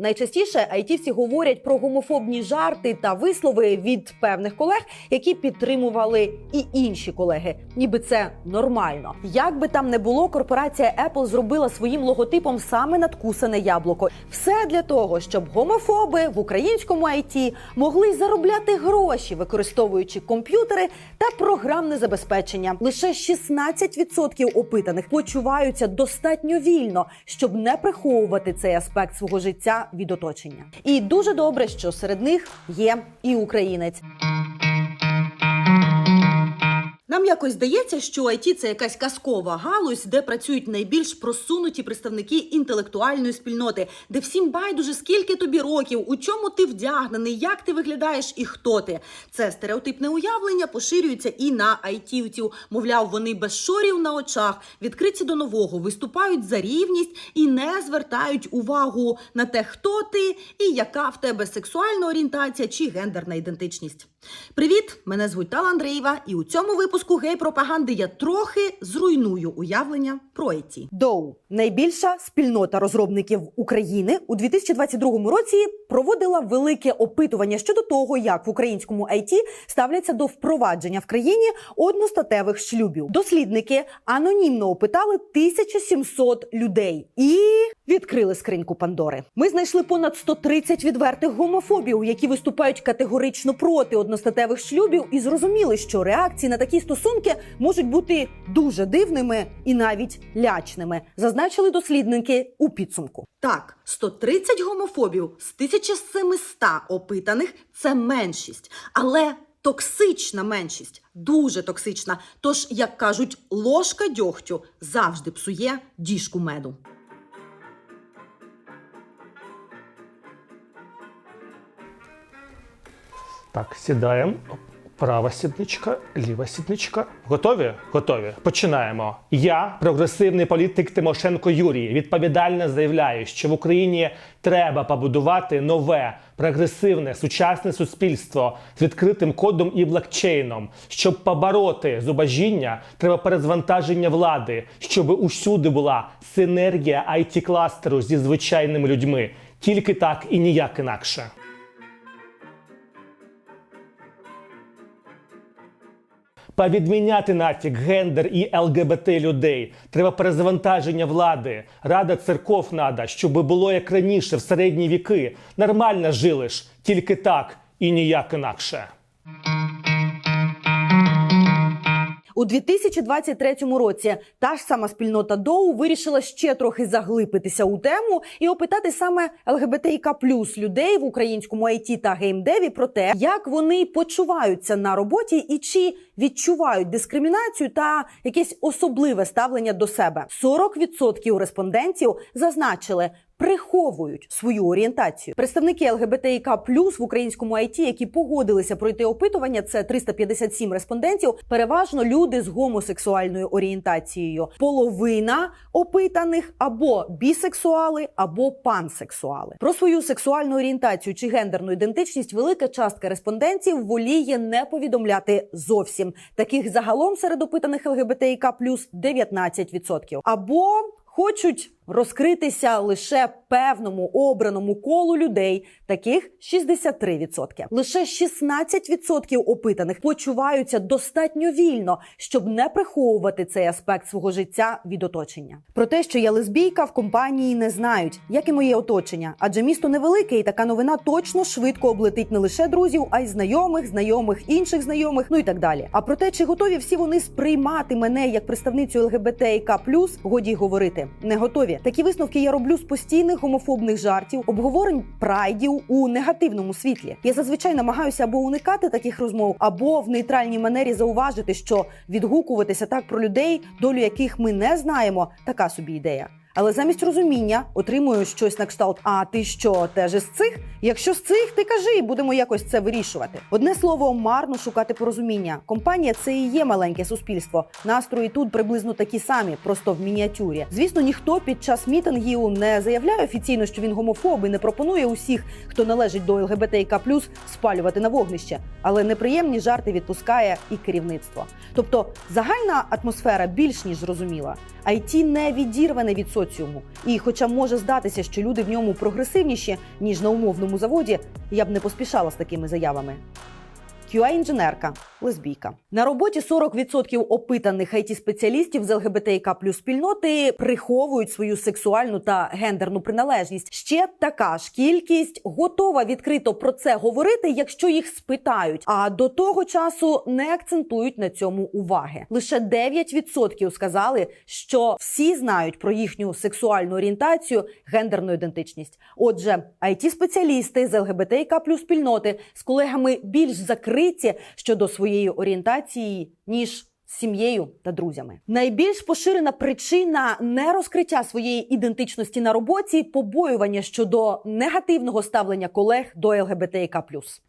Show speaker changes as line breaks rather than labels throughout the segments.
Найчастіше айтівці говорять про гомофобні жарти та вислови від певних колег, які підтримували і інші колеги, ніби це нормально. Як би там не було, корпорація Apple зробила своїм логотипом саме надкусане яблуко. Все для того, щоб гомофоби в українському IT могли заробляти гроші, використовуючи комп'ютери та програмне забезпечення. Лише 16% опитаних почуваються достатньо вільно, щоб не приховувати цей аспект свого життя від оточення. І дуже добре, що серед них є і українець. Нам якось здається, що IT – це якась казкова галузь, де працюють найбільш просунуті представники інтелектуальної спільноти, де всім байдуже скільки тобі років, у чому ти вдягнений, як ти виглядаєш і хто ти. Це стереотипне уявлення поширюється і на айтівців. Мовляв, вони без шорів на очах, відкриті до нового, виступають за рівність і не звертають увагу на те, хто ти і яка в тебе сексуальна орієнтація чи гендерна ідентичність. Привіт! Мене звуть Тала Андрієва, і у цьому випуску гей-пропаганди я трохи зруйную уявлення про IT. Доу найбільша спільнота розробників України у 2022 році проводила велике опитування щодо того, як в українському IT ставляться до впровадження в країні одностатевих шлюбів. Дослідники анонімно опитали 1700 людей і відкрили скриньку Пандори. Ми знайшли понад 130 відвертих гомофобів, які виступають категорично проти одностатевих шлюбів, і зрозуміли, що реакції на такі стосунки можуть бути дуже дивними і навіть лячними, зазначили дослідники у підсумку. Так, 130 гомофобів з 1700 опитаних це меншість, але токсична меншість, дуже токсична. Тож, як кажуть, ложка дьогтю завжди псує діжку меду.
Так, сідаємо. Права сідничка, ліва сідничка. Готові? Готові. Починаємо. Я, прогресивний політик Тимошенко Юрій, відповідально заявляю, що в Україні треба побудувати нове, прогресивне, сучасне суспільство з відкритим кодом і блокчейном. Щоб побороти зубожіння, треба перезвантаження влади, щоб усюди була синергія it кластеру зі звичайними людьми. Тільки так і ніяк інакше. Повідміняти нафіг гендер і ЛГБТ людей. Треба перезавантаження влади. Рада церков надо, щоб було як раніше, в середні віки. Нормально жили ж, тільки так і ніяк інакше.
У 2023 році та ж сама спільнота Доу вирішила ще трохи заглипитися у тему і опитати саме ЛГБТІК плюс людей в українському IT та геймдеві про те, як вони почуваються на роботі і чи відчувають дискримінацію та якесь особливе ставлення до себе. 40% респондентів зазначили. Приховують свою орієнтацію. Представники ЛГБТІК плюс в українському IT, які погодилися пройти опитування, це 357 респондентів. Переважно люди з гомосексуальною орієнтацією. Половина опитаних або бісексуали, або пансексуали. Про свою сексуальну орієнтацію чи гендерну ідентичність велика частка респондентів воліє не повідомляти зовсім. Таких загалом серед опитаних ЛГБТІК плюс 19%. Або хочуть розкритися лише певному обраному колу людей, таких 63%. Лише 16% опитаних почуваються достатньо вільно, щоб не приховувати цей аспект свого життя від оточення. Про те, що я лесбійка, в компанії не знають, як і моє оточення, адже місто невелике, і така новина точно швидко облетить не лише друзів, а й знайомих, знайомих, інших знайомих, ну і так далі. А про те, чи готові всі вони сприймати мене як представницю ЛГБТІК+, годі говорити, не готові. Такі висновки я роблю з постійних гомофобних жартів, обговорень прайдів у негативному світлі. Я зазвичай намагаюся або уникати таких розмов, або в нейтральній манері зауважити, що відгукуватися так про людей, долю яких ми не знаємо, така собі ідея. Але замість розуміння отримую щось на кшталт. А ти що, теж із цих? Якщо з цих, ти кажи, і будемо якось це вирішувати. Одне слово, марно шукати порозуміння. Компанія це і є маленьке суспільство. Настрої тут приблизно такі самі, просто в мініатюрі. Звісно, ніхто під час мітингів не заявляє офіційно, що він гомофоб і не пропонує усіх, хто належить до ЛГБТІК+, спалювати на вогнище. Але неприємні жарти відпускає і керівництво. Тобто загальна атмосфера більш ніж зрозуміла. IT не відірване від соціуму. Соціуму. І, хоча може здатися, що люди в ньому прогресивніші ніж на умовному заводі, я б не поспішала з такими заявами. QA-інженерка, лесбійка. На роботі 40% опитаних it спеціалістів з ЛГБТІК плюс спільноти приховують свою сексуальну та гендерну приналежність. Ще така ж кількість готова відкрито про це говорити, якщо їх спитають. А до того часу не акцентують на цьому уваги. Лише 9% сказали, що всі знають про їхню сексуальну орієнтацію, гендерну ідентичність. Отже, it спеціалісти з ЛГБТІК плюс спільноти з колегами більш закриті щодо своєї орієнтації ніж. Сім'єю та друзями найбільш поширена причина нерозкриття своєї ідентичності на роботі побоювання щодо негативного ставлення колег до ЛГБТІК+.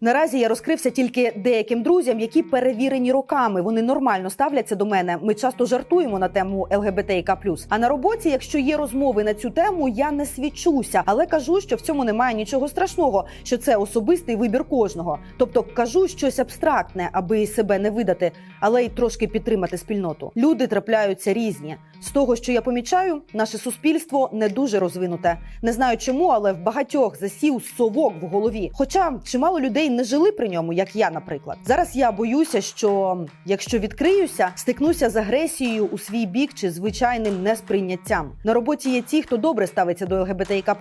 Наразі я розкрився тільки деяким друзям, які перевірені роками. Вони нормально ставляться до мене. Ми часто жартуємо на тему ЛГБТІК+. А на роботі, якщо є розмови на цю тему, я не свідчуся, але кажу, що в цьому немає нічого страшного, що це особистий вибір кожного. Тобто кажу щось абстрактне, аби себе не видати, але й трошки підтримати спільноту. Люди трапляються різні. З того, що я помічаю, наше суспільство не дуже розвинуте. Не знаю чому, але в багатьох засів совок в голові. Хоча чимало людей не жили при ньому, як я, наприклад. Зараз я боюся, що якщо відкриюся, стикнуся з агресією у свій бік чи звичайним несприйняттям. На роботі є ті, хто добре ставиться до ЛГБТІК+,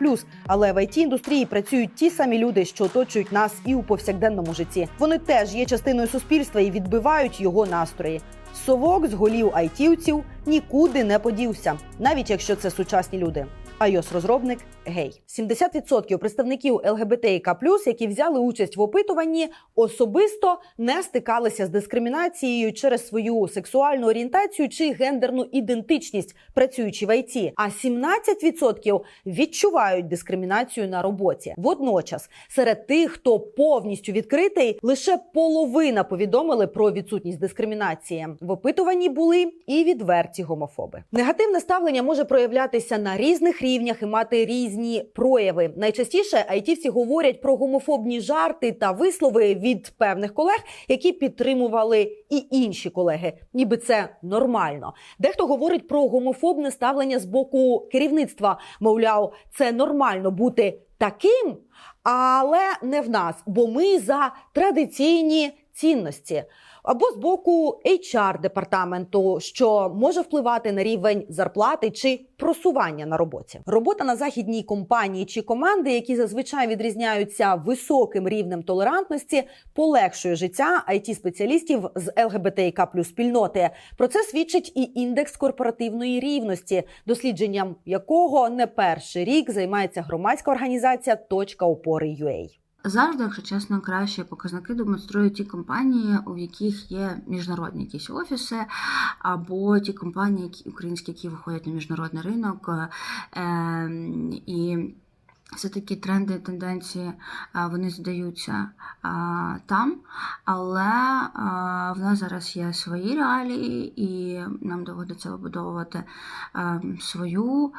але в it індустрії працюють ті самі люди, що оточують нас і у повсякденному житті. Вони теж є частиною суспільства і відбивають його настрої. Совок з голів айтівців нікуди не подівся, навіть якщо це сучасні люди. ios розробник гей. 70% представників ЛГБТІК+, які взяли участь в опитуванні, особисто не стикалися з дискримінацією через свою сексуальну орієнтацію чи гендерну ідентичність, працюючи в ІТ. А 17% відчувають дискримінацію на роботі. Водночас, серед тих, хто повністю відкритий, лише половина повідомили про відсутність дискримінації. В опитуванні були і відверті гомофоби. Негативне ставлення може проявлятися на різних рівнях і мати різні прояви. Найчастіше айтівці говорять про гомофобні жарти та вислови від певних колег, які підтримували і інші колеги, ніби це нормально. Дехто говорить про гомофобне ставлення з боку керівництва. Мовляв, це нормально бути таким, але не в нас, бо ми за традиційні цінності. Або з боку HR департаменту, що може впливати на рівень зарплати чи просування на роботі. Робота на західній компанії чи команди, які зазвичай відрізняються високим рівнем толерантності, полегшує життя it спеціалістів з ЛГБТІК плюс спільноти. Про це свідчить і індекс корпоративної рівності, дослідженням якого не перший рік займається громадська організація Точка опори UA.
Завжди, якщо чесно, кращі показники демонструють ті компанії, у яких є міжнародні якісь офіси, або ті компанії, які українські, які виходять на міжнародний ринок. Е, і все-таки тренди тенденції вони здаються а, там, але а, в нас зараз є свої реалії, і нам доводиться вибудовувати свою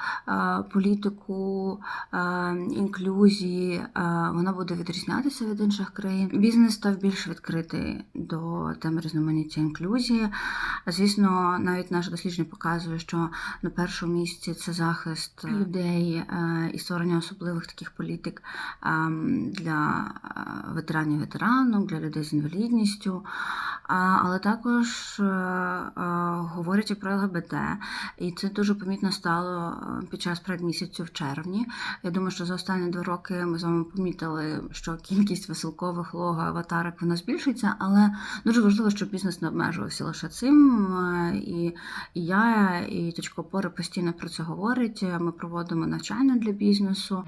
політику інклюзії. Вона буде відрізнятися від інших країн. Бізнес став більш відкритий до теми різноманіття інклюзії. Звісно, навіть наше дослідження показує, що на першому місці це захист людей е, і створення особливих таких політик ем, для е, ветеранів ветеранок, для людей з інвалідністю. Але також е, е, говорять і про ЛГБТ, і це дуже помітно стало е, під час предмісяцю в червні. Я думаю, що за останні два роки ми з вами помітили, що кількість веселкових лого аватарок вона збільшується, але дуже важливо, щоб бізнес не обмежувався лише цим. Е, І, і я, і точка опори постійно про це говорить. Ми проводимо навчання для бізнесу.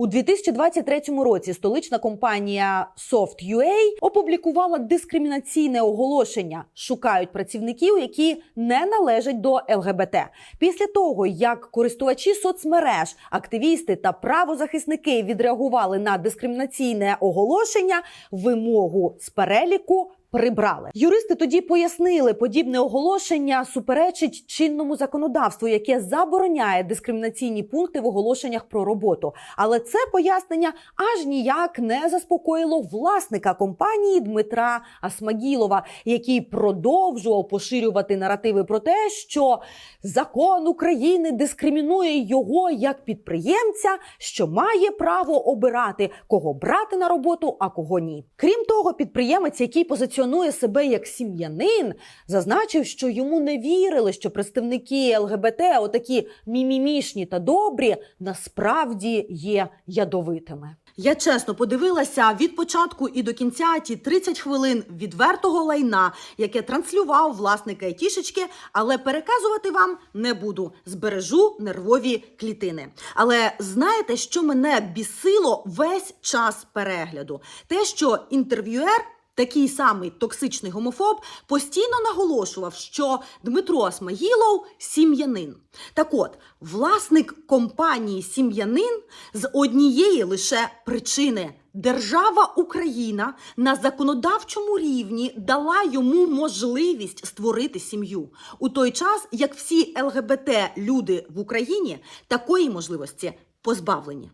У 2023 році столична компанія Soft.ua опублікувала дискримінаційне оголошення. Шукають працівників, які не належать до ЛГБТ. Після того, як користувачі соцмереж, активісти та правозахисники відреагували на дискримінаційне оголошення, вимогу з переліку прибрали. Юристи тоді пояснили, подібне оголошення суперечить чинному законодавству, яке забороняє дискримінаційні пункти в оголошеннях про роботу. Але це пояснення аж ніяк не заспокоїло власника компанії Дмитра Асмагілова, який продовжував поширювати наративи про те, що закон України дискримінує його як підприємця, що має право обирати, кого брати на роботу, а кого ні. Крім того, підприємець, який позиціонує себе як сім'янин, зазначив, що йому не вірили, що представники ЛГБТ, отакі мімімішні та добрі, насправді є ядовитими. Я чесно подивилася від початку і до кінця ті 30 хвилин відвертого лайна, яке транслював власник айтішечки, але переказувати вам не буду. Збережу нервові клітини. Але знаєте, що мене бісило весь час перегляду? Те, що інтерв'юер. Такий самий токсичний гомофоб постійно наголошував, що Дмитро Асмагілов сім'янин. Так от, власник компанії Сім'янин з однієї лише причини. Держава Україна на законодавчому рівні дала йому можливість створити сім'ю у той час, як всі ЛГБТ люди в Україні такої можливості позбавлені.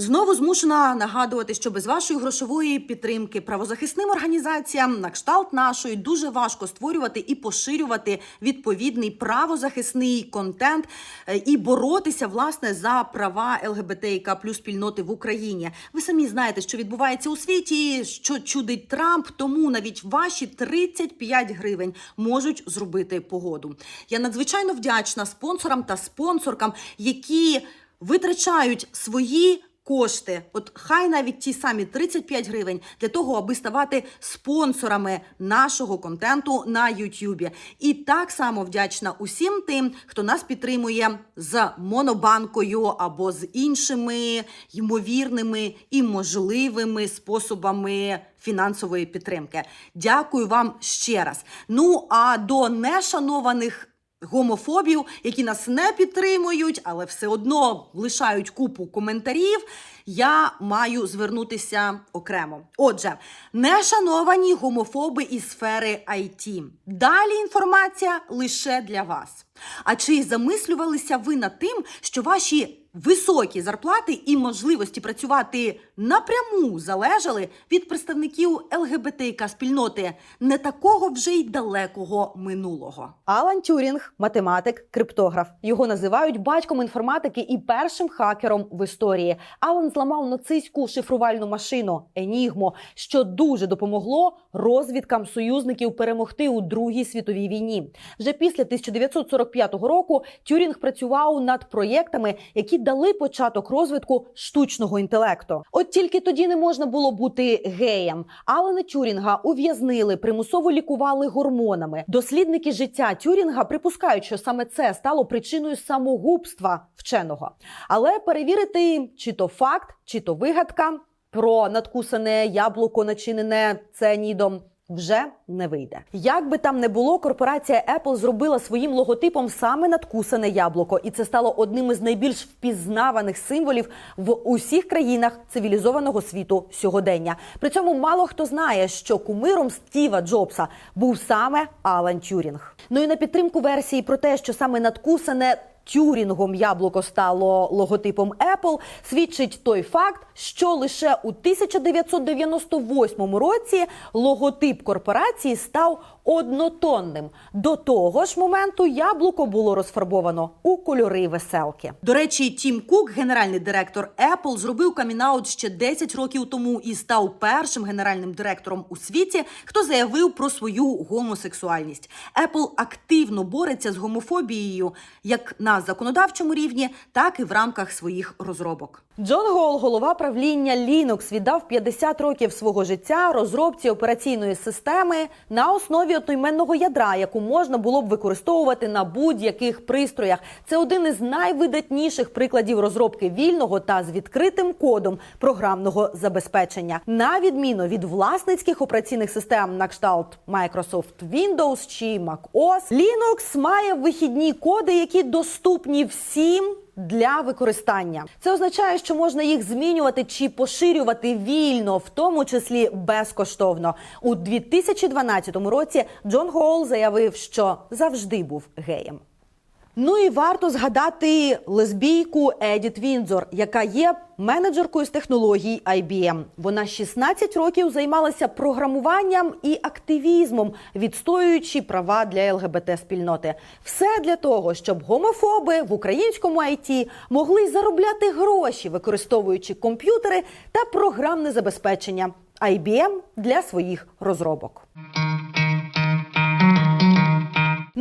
Знову змушена нагадувати, що без вашої грошової підтримки правозахисним організаціям на кшталт нашої дуже важко створювати і поширювати відповідний правозахисний контент е, і боротися власне за права ЛГБТІК плюс спільноти в Україні. Ви самі знаєте, що відбувається у світі, що чудить Трамп, тому навіть ваші 35 гривень можуть зробити погоду. Я надзвичайно вдячна спонсорам та спонсоркам, які витрачають свої кошти, от хай навіть ті самі 35 гривень для того, аби ставати спонсорами нашого контенту на Ютубі. І так само вдячна усім тим, хто нас підтримує з монобанкою або з іншими ймовірними і можливими способами. Фінансової підтримки. Дякую вам ще раз. Ну а до нешанованих гомофобів, які нас не підтримують, але все одно лишають купу коментарів. Я маю звернутися окремо. Отже, нешановані гомофоби із сфери IT. Далі інформація лише для вас. А чи замислювалися ви над тим, що ваші високі зарплати і можливості працювати напряму залежали від представників ЛГБТК спільноти не такого вже й далекого минулого? Алан Тюрінг, математик, криптограф. Його називають батьком інформатики і першим хакером в історії. Алан зламав нацистську шифрувальну машину Енігмо, що дуже допомогло розвідкам союзників перемогти у Другій світовій війні. Вже після 1945 року Тюрінг працював над проєктами, які дали початок розвитку штучного інтелекту. От тільки тоді не можна було бути геєм. Алана Тюрінга ув'язнили, примусово лікували гормонами. Дослідники життя Тюрінга припускають, що саме це стало причиною самогубства вченого. Але перевірити, чи то факт, чи то вигадка про надкусане яблуко, начинене ценідом, вже не вийде. Як би там не було, корпорація Apple зробила своїм логотипом саме надкусане яблуко, і це стало одним із найбільш впізнаваних символів в усіх країнах цивілізованого світу сьогодення. При цьому мало хто знає, що кумиром Стіва Джобса був саме Алан Тюрінг. Ну і на підтримку версії про те, що саме надкусане. Тюрінгом яблуко стало логотипом Apple, свідчить той факт, що лише у 1998 році логотип корпорації став однотонним. До того ж моменту яблуко було розфарбовано у кольори веселки. До речі, Тім Кук, генеральний директор Apple, зробив камінаут ще 10 років тому і став першим генеральним директором у світі, хто заявив про свою гомосексуальність. Apple активно бореться з гомофобією як на законодавчому рівні, так і в рамках своїх розробок. Джон Гол, голова правління Linux, віддав 50 років свого життя розробці операційної системи на основі одноіменного ядра, яку можна було б використовувати на будь-яких пристроях. Це один із найвидатніших прикладів розробки вільного та з відкритим кодом програмного забезпечення. На відміну від власницьких операційних систем на кшталт Microsoft Windows чи Mac OS, Linux має вихідні коди, які доступні всім для використання. Це означає, що можна їх змінювати чи поширювати вільно, в тому числі безкоштовно. У 2012 році Джон Гоул заявив, що завжди був геєм. Ну і варто згадати лесбійку Едіт Вінзор, яка є менеджеркою з технологій IBM. Вона 16 років займалася програмуванням і активізмом, відстоюючи права для ЛГБТ спільноти. Все для того, щоб гомофоби в українському IT могли заробляти гроші, використовуючи комп'ютери та програмне забезпечення IBM для своїх розробок.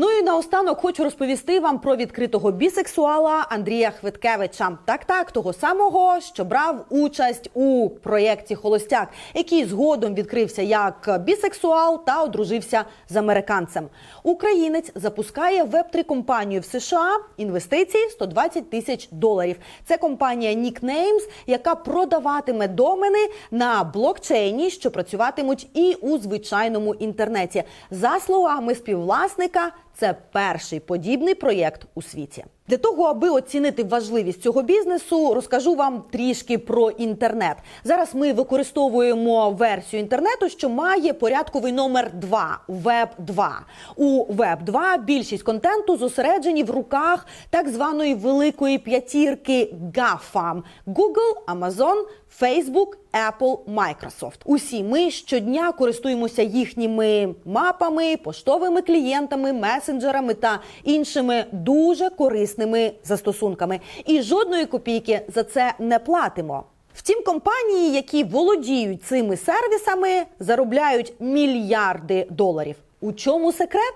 Ну і наостанок хочу розповісти вам про відкритого бісексуала Андрія Хвиткевича. Так, так, того самого, що брав участь у проєкті Холостяк, який згодом відкрився як бісексуал та одружився з американцем. Українець запускає веб 3 компанію в США. Інвестиції 120 тисяч доларів. Це компанія Nicknames, яка продаватиме домени на блокчейні, що працюватимуть і у звичайному інтернеті. За словами співвласника, це перший подібний проєкт у світі. Для того, аби оцінити важливість цього бізнесу, розкажу вам трішки про інтернет. Зараз ми використовуємо версію інтернету, що має порядковий номер 2 – Web 2. У Web 2 більшість контенту зосереджені в руках так званої великої п'ятірки GAFAM – Google, Amazon, Facebook, Apple, Microsoft. Усі ми щодня користуємося їхніми мапами, поштовими клієнтами, месенджерами та іншими дуже корисними застосунками. І жодної копійки за це не платимо. Втім, компанії, які володіють цими сервісами, заробляють мільярди доларів. У чому секрет?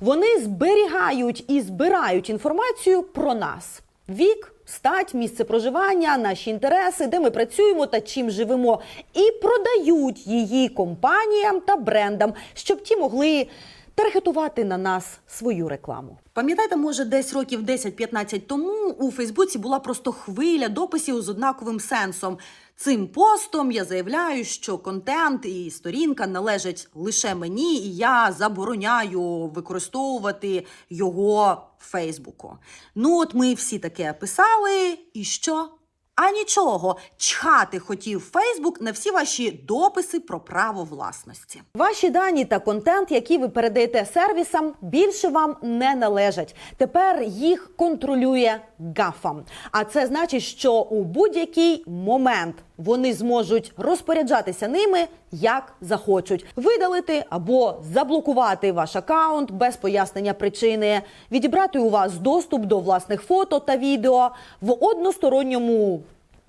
Вони зберігають і збирають інформацію про нас: вік, стать, місце проживання, наші інтереси, де ми працюємо та чим живемо, і продають її компаніям та брендам, щоб ті могли таргетувати на нас свою рекламу. Пам'ятаєте, може, десь років 10-15 тому у Фейсбуці була просто хвиля дописів з однаковим сенсом. Цим постом я заявляю, що контент і сторінка належать лише мені, і я забороняю використовувати його Фейсбуку. Ну, от ми всі таке писали, і що? А нічого, чхати хотів Фейсбук на всі ваші дописи про право власності. Ваші дані та контент, які ви передаєте сервісам, більше вам не належать. Тепер їх контролює ГАФАМ. А це значить, що у будь-який момент вони зможуть розпоряджатися ними як захочуть, видалити або заблокувати ваш акаунт без пояснення причини, відібрати у вас доступ до власних фото та відео в односторонньому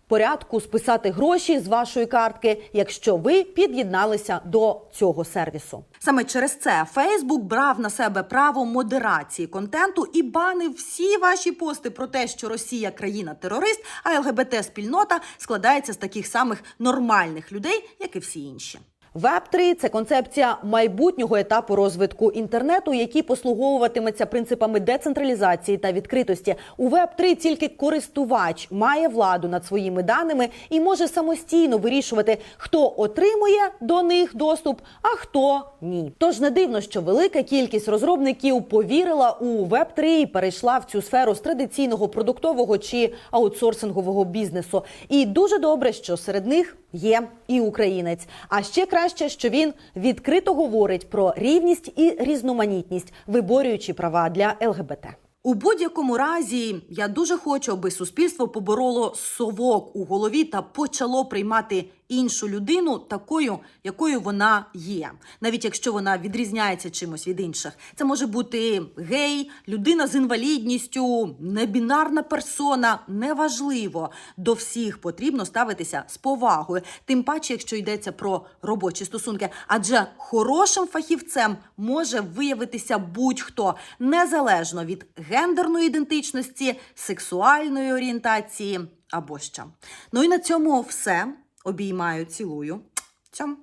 порядку списати гроші з вашої картки, якщо ви під'єдналися до цього сервісу. Саме через це Фейсбук брав на себе право модерації контенту і банив всі ваші пости про те, що Росія країна-терорист, а ЛГБТ-спільнота складається з таких самих нормальних людей, як і всі інші. Веб 3 це концепція майбутнього етапу розвитку інтернету, який послуговуватиметься принципами децентралізації та відкритості. У Веб 3 тільки користувач має владу над своїми даними і може самостійно вирішувати, хто отримує до них доступ, а хто ні. Тож не дивно, що велика кількість розробників повірила у Веб 3 і перейшла в цю сферу з традиційного продуктового чи аутсорсингового бізнесу. І дуже добре, що серед них є і українець. А ще краще, що він відкрито говорить про рівність і різноманітність, виборюючи права для ЛГБТ. У будь-якому разі я дуже хочу, аби суспільство побороло совок у голові та почало приймати іншу людину такою, якою вона є, навіть якщо вона відрізняється чимось від інших. Це може бути гей, людина з інвалідністю, небінарна персона. Неважливо до всіх потрібно ставитися з повагою, тим паче, якщо йдеться про робочі стосунки. Адже хорошим фахівцем може виявитися будь-хто незалежно від гендерної ідентичності, сексуальної орієнтації або що. Ну і на цьому все. Обіймаю, цілую. Цьом!